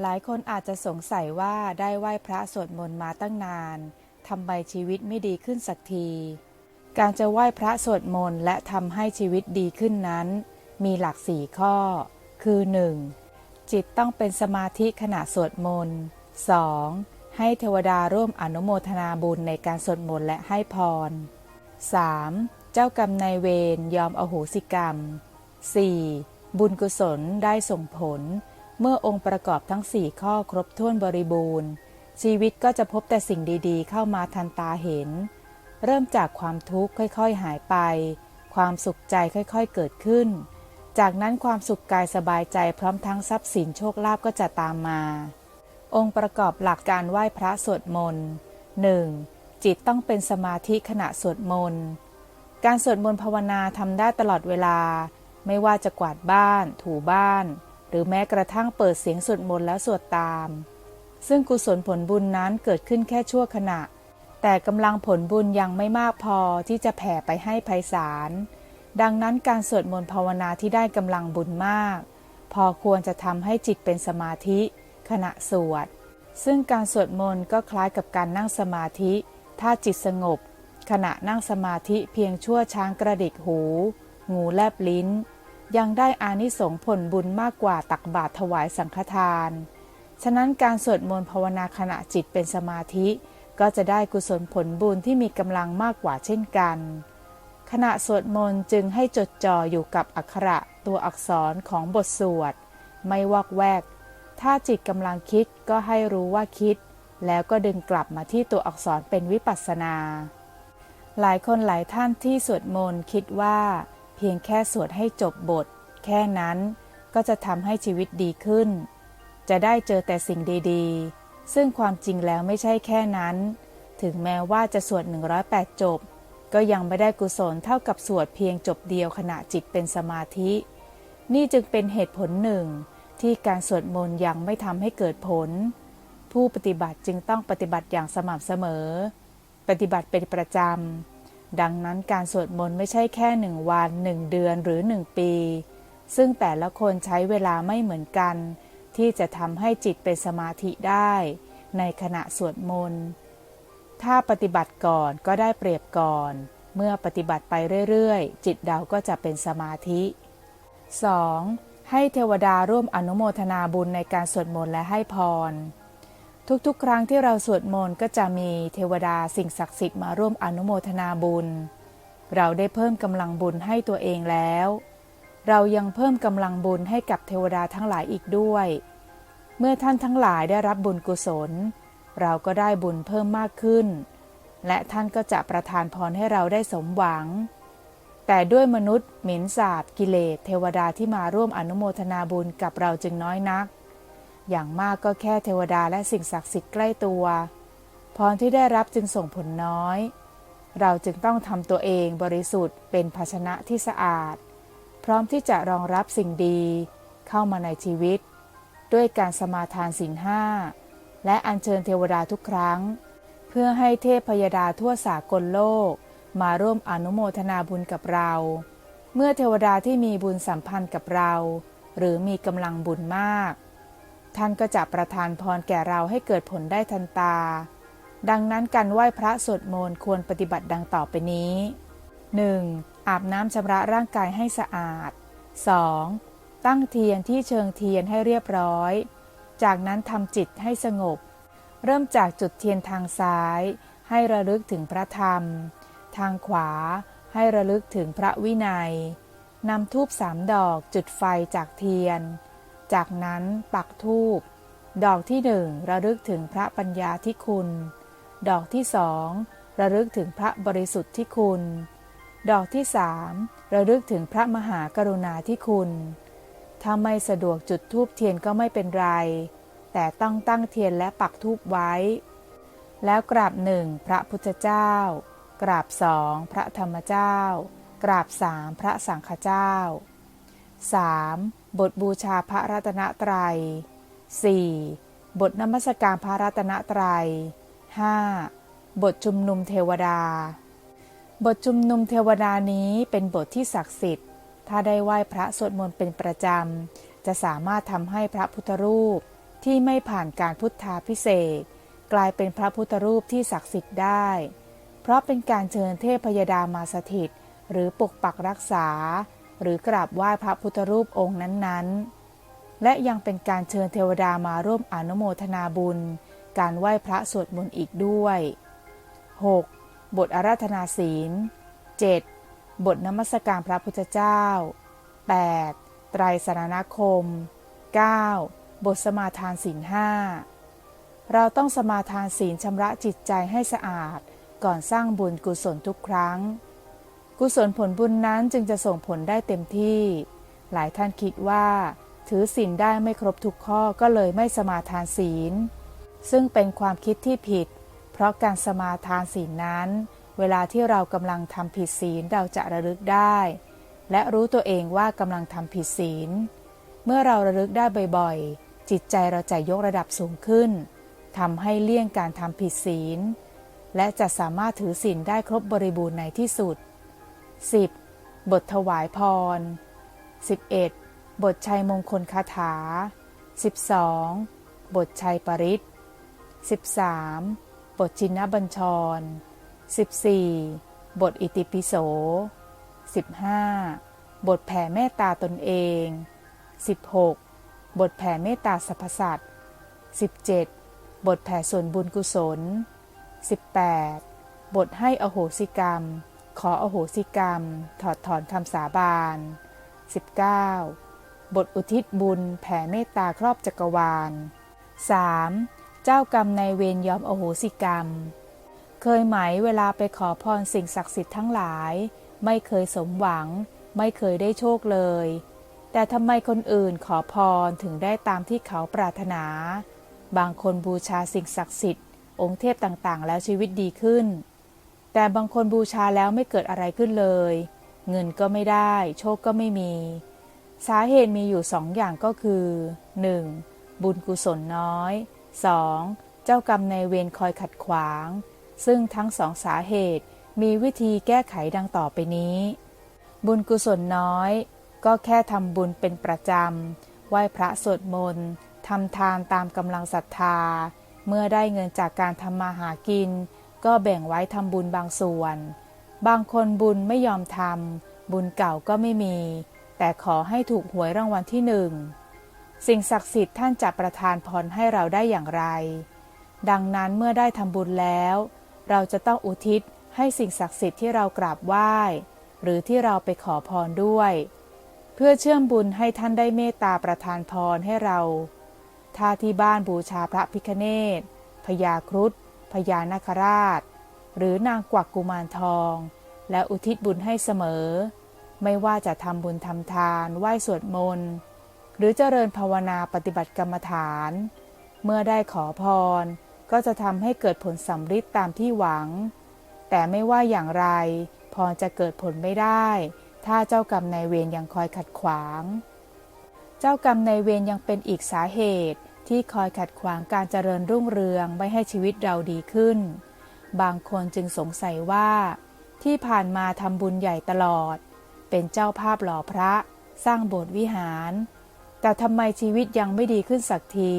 หลายคนอาจจะสงสัยว่าได้ไหว้พระสวดมนต์มาตั้งนานทำไมชีวิตไม่ดีขึ้นสักที การจะไหว้พระสวดมนต์และทำให้ชีวิตดีขึ้นนั้น มีหลักสี่ข้อ คือ 1. จิตต้องเป็นสมาธิขณะสวดมนต์ 2. ให้เทวดาร่วมอนุโมทนาบุญในการสวดมนต์และให้พร 3. เจ้ากรรมนายเวรยอมอโหสิกรรม 4. บุญกุศลได้ส่งผล เมื่อองค์ประกอบทั้ง4ข้อครบถ้วนบริบูรณ์ ชีวิตก็จะพบแต่สิ่งดีๆ เข้ามาทันตาเห็น เริ่มจากความทุกข์ค่อยๆหายไป ความสุขใจค่อยๆเกิดขึ้น จากนั้นความสุขกายสบายใจพร้อมทั้งทรัพย์สินโชคลาภก็จะตามมา องค์ประกอบหลักการไหว้พระสวดมนต์ 1. จิตต้องเป็นสมาธิขณะสวดมนต์การสวดมนต์ภาวนาทำได้ตลอดเวลา ไม่ว่าจะกวาดบ้าน ถูบ้าน รือแม้กระทั่งเปิดเสียงสวดมนต์แล้วสวดตาม ซึ่งกุศลผลบุญนั้นเกิดขึ้นแค่ชั่วขณะ แต่กำลังผลบุญยังไม่มากพอที่จะแผ่ไปให้ไพศาล ดังนั้นการสวดมนต์ภาวนาที่ได้กำลังบุญมาก พอควรจะทำให้จิตเป็นสมาธิ ขณะสวด ซึ่งการสวดมนต์ก็คล้ายกับการนั่งสมาธิ ถ้าจิตสงบ ขณะนั่งสมาธิเพียงชั่วช้างกระดิกหู งูแลบลิ้น ยังได้อานิสงส์ผลบุญมากกว่าตักบาตรถวายสังฆทาน ฉะนั้นการสวดมนต์ภาวนาขณะจิตเป็นสมาธิ ก็จะได้กุศลผลบุญที่มีกำลังมากกว่าเช่นกัน ขณะสวดมนต์จึงให้จดจ่ออยู่กับอักขระตัวอักษรของบทสวด ไม่วอกแวก ถ้าจิตกำลังคิดก็ให้รู้ว่าคิด แล้วก็ดึงกลับมาที่ตัวอักษรเป็นวิปัสสนา หลายคนหลายท่านที่สวดมนต์คิดว่า พียงแค่สวดให้จบบท แค่นั้นก็จะทำให้ชีวิตดีขึ้น จะได้เจอแต่สิ่งดีๆ ซึ่งความจริงแล้วไม่ใช่แค่นั้น ถึงแม้ว่าจะสวด 108 จบ ก็ยังไม่ได้กุศลเท่ากับสวดเพียงจบเดียวขณะจิตเป็นสมาธิ นี่จึงเป็นเหตุผลหนึ่ง ที่การสวดมนต์ยังไม่ทำให้เกิดผล ผู้ปฏิบัติจึงต้องปฏิบัติอย่างสม่ำเสมอ ปฏิบัติเป็นประจำ ดังนั้นการสวดมนต์ไม่ใช่แค่หนึ่งวันหนึ่งเดือนหรือหนึ่งปี ซึ่งแต่ละคนใช้เวลาไม่เหมือนกัน ที่จะทำให้จิตเป็นสมาธิได้ ในขณะสวดมนต์ ถ้าปฏิบัติก่อนก็ได้เปรียบก่อน เมื่อปฏิบัติไปเรื่อยๆ จิตเราก็จะเป็นสมาธิ 2. ให้เทวดาร่วมอนุโมทนาบุญในการสวดมนต์และให้พร ทุกๆ ครั้งที่เราสวดมนต์ก็จะมีเทวดาสิ่งศักดิ์สิทธิ์มาร่วมอนุโมทนาบุญ เราได้เพิ่มกำลังบุญให้ตัวเองแล้ว เรายังเพิ่มกำลังบุญให้กับเทวดาทั้งหลายอีกด้วย เมื่อท่านทั้งหลายได้รับบุญกุศล เราก็ได้บุญเพิ่มมากขึ้น และท่านก็จะประทานพรให้เราได้สมหวัง แต่ด้วยมนุษย์เหมิ่นสาบกิเลสเทวดาที่มาร่วมอนุโมทนาบุญกับเราจึงน้อยนัก อย่างมากก็แค่เทวดาและสิ่งศักดิ์สิทธิ์ใกล้ตัว พรที่ได้รับจึงส่งผลน้อย เราจึงต้องทำตัวเองบริสุทธิ์เป็นภาชนะที่สะอาด พร้อมที่จะรองรับสิ่งดี เข้ามาในชีวิต ด้วยการสมาทานศีลห้าและอัญเชิญเทวดาทุกครั้ง เพื่อให้เทพพยดาทั่วสากลโลก มาร่วมอนุโมทนาบุญกับเรา เมื่อเทวดาที่มีบุญสัมพันธ์กับเรา หรือมีกำลังบุญมาก ท่านก็จะประทานพรแก่เราให้เกิดผลได้ทันตา ดังนั้นการไหว้พระสวดมนต์ควรปฏิบัติดังต่อไปนี้ 1. อาบน้ำชำระร่างกายให้สะอาด 2. ตั้งเทียนที่เชิงเทียนให้เรียบร้อย จากนั้นทำจิตให้สงบ เริ่มจากจุดเทียนทางซ้าย ให้ระลึกถึงพระธรรม ทางขวาให้ระลึกถึงพระวินัยนำทูบสามดอกจุดไฟจากเทียน จากนั้นปักทูบดอกที่หนึ่งระลึกถึงพระปัญญาที่คุณ ดอกที่สองระลึกถึงพระบริสุทธิ์ที่คุณ ดอกที่สามระลึกถึงพระมหากรุณาที่คุณ ถ้าไม่สะดวกจุดทูบเทียนก็ไม่เป็นไร แต่ต้องตั้งเทียนและปักทูบไว้ แล้วกราบหนึ่งพระพุทธเจ้า กราบสองพระธรรมเจ้า กราบสามพระสังฆเจ้า 3. บทบูชาพระรัตนตรัย 4. บทนมัสการพระรัตนตรัย 5. บทชุมนุมเทวดา บทชุมนุมเทวดานี้เป็นบทที่ศักดิ์สิทธิ์ ถ้าได้ไหว้พระสวดมนต์เป็นประจำ จะสามารถทำให้พระพุทธรูปที่ไม่ผ่านการพุทธาพิเศษกกลายเป็นพระพุทธรูปที่ศักดิ์สิทธิ์ได้ เพราะเป็นการเชิญเทพพยดามาสถิต หรือปกปักรักษา หรือกราบไหว้พระพุทธรูปองค์นั้นๆ และยังเป็นการเชิญเทวดามาร่วมอนุโมทนาบุญ การไหว้พระสวดมนต์อีกด้วย 6. บทอาราธนาศีล 7. บทนมัสการพระพุทธเจ้า 8. ไตรสรณคม 9. บทสมาทานศีลห้าเราต้องสมาทานศีลชำระจิตใจให้สะอาด ก่อนสร้างบุญกุศลทุกครั้ง กุศลผลบุญนั้นจึงจะส่งผลได้เต็มที่ หลายท่านคิดว่า ถือศีลได้ไม่ครบทุกข้อก็เลยไม่สมาทานศีล ซึ่งเป็นความคิดที่ผิด เพราะการสมาทานศีลนั้น เวลาที่เรากำลังทำผิดศีลเราจะระลึกได้ และรู้ตัวเองว่ากำลังทำผิดศีล เมื่อเราระลึกได้บ่อยๆ จิตใจเราจะยกระดับสูงขึ้นทำให้เลี่ยงการทำผิดศีล และจะสามารถถือศีลได้ครบบริบูรณ์ในที่สุด 10. บทถวายพร 11. บทชัยมงคลคาถา 12. บทชัยปริศ 13. บทชินบัญชร 14. บทอิติปิโส 15. บทแผ่เมตตาตนเอง 16. บทแผ่เมตตาสรรพสัตว์ 17. บทแผ่ส่วนบุญกุศล 18. บทให้อโหสิกรรม ขออโหสิกรรม ถอดถอนคำสาบาน 19. บทอุทิศบุญแผ่เมตตาครอบจักรวาล 3. เจ้ากรรมในเวรยอมอโหสิกรรม เคยไหมเวลาไปขอพรสิ่งศักดิ์สิทธิ์ทั้งหลาย ไม่เคยสมหวัง ไม่เคยได้โชคเลย แต่ทำไมคนอื่นขอพรถึงได้ตามที่เขาปรารถนา บางคนบูชาสิ่งศักดิ์สิทธิ์ องค์เทพต่างๆ แล้วชีวิตดีขึ้น แต่บางคนบูชาแล้วไม่เกิดอะไรขึ้นเลย เงินก็ไม่ได้ โชคก็ไม่มี สาเหตุมีอยู่สองอย่างก็คือ 1. บุญกุศลน้อย 2. เจ้ากรรมในเวรคอยขัดขวาง ซึ่งทั้งสองสาเหตุมีวิธีแก้ไขดังต่อไปนี้ บุญกุศลน้อย ก็แค่ทำบุญเป็นประจำ ไหว้พระสวดมนต์ทำทานตามกำลังศรัทธา เมื่อได้เงินจากการทำมาหากิน ก็แบ่งไว้ทำบุญบางส่วน บางคนบุญไม่ยอมทำบุญเก่าก็ไม่มี แต่ขอให้ถูกหวยรางวัลที่หนึ่ง สิ่งศักดิ์สิทธิ์ท่านจะประทานพรให้เราได้อย่างไร ดังนั้นเมื่อได้ทำบุญแล้ว เราจะต้องอุทิศให้สิ่งศักดิ์สิทธิ์ที่เรากราบไหว้ หรือที่เราไปขอพรด้วย เพื่อเชื่อมบุญให้ท่านได้เมตตาประทานพรให้เรา ถ้าที่บ้านบูชาพระพิคเนตพญาครุฑ พญานาคราช หรือนางกวักกุมารทอง และอุทิศบุญให้เสมอ ไม่ว่าจะทำบุญทำทาน ไหว้สวดมนต์ หรือเจริญภาวนาปฏิบัติกรรมฐาน เมื่อได้ขอพร ก็จะทำให้เกิดผลสำฤทธิ์ตามที่หวัง แต่ไม่ว่าอย่างไร พรจะเกิดผลไม่ได้ ถ้าเจ้ากรรมนายเวรยังคอยขัดขวาง เจ้ากรรมนายเวรยังเป็นอีกสาเหตุ ที่คอยขัดขวางการเจริญรุ่งเรืองไม่ให้ชีวิตเราดีขึ้น บางคนจึงสงสัยว่า ที่ผ่านมาทำบุญใหญ่ตลอด เป็นเจ้าภาพหล่อพระ สร้างโบสถ์วิหาร แต่ทำไมชีวิตยังไม่ดีขึ้นสักที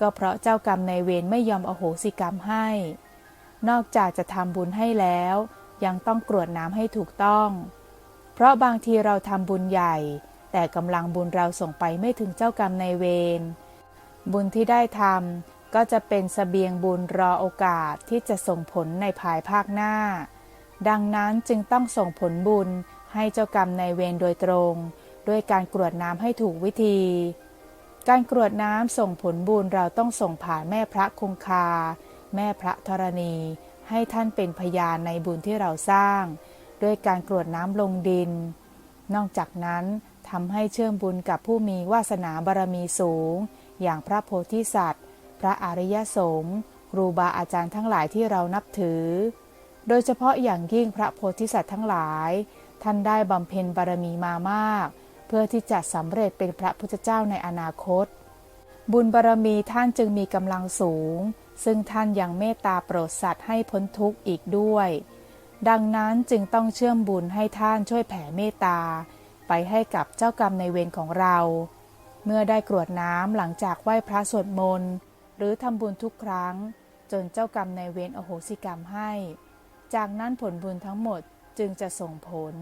ก็เพราะเจ้ากรรมในายเวรไม่ยอมอโหสิกรรมให้ นอกจากจะทำบุญให้แล้ว ยังต้องกรวดน้ำให้ถูกต้อง เพราะบางทีเราทำบุญใหญ่ แต่กำลังบุญเราส่งไปไม่ถึงเจ้ากรรมในายเวร บุญที่ได้ทำก็จะเป็นสเสบียงบุญรอโอกาสที่จะส่งผลในภายภาคหน้า ดังนั้นจึงต้องส่งผลบุญให้เจ้ากรรมในเวรโดยตรง ด้วยการกรวดน้ำให้ถูกวิธี การกรวดน้ำส่งผลบุญเราต้องส่งผ่านแม่พระคงคา แม่พระธรณี ให้ท่านเป็นพยานในบุญที่เราสร้าง ด้วยการกรวดน้ำลงดิน นอกจากนั้นทำให้เชื่อมบุญกับผู้มีวาสนาบารมีสูง อย่างพระโพธิสัตว์ พระอริยสงฆ์ครูบาอาจารย์ทั้งหลายที่เรานับถือ โดยเฉพาะอย่างยิ่งพระโพธิสัตว์ทั้งหลาย ท่านได้บำเพ็ญบารมีมามาก เพื่อที่จะสำเร็จเป็นพระพุทธเจ้าในอนาคต บุญบารมีท่านจึงมีกำลังสูง ซึ่งท่านยังเมตตาโปรดสัตว์ให้พ้นทุกข์อีกด้วย ดังนั้นจึงต้องเชื่อมบุญให้ท่านช่วยแผ่เมตตาไปให้กับเจ้ากรรมในเวรของเรา เมื่อได้กรวดน้ำหลังจากไหว้พระสวดมนต์หรือทำบุญทุกครั้ง จนเจ้ากรรมในายเวรอโหสิกรรมให้ จากนั้นผลบุญทั้งหมดจึงจะส่งผล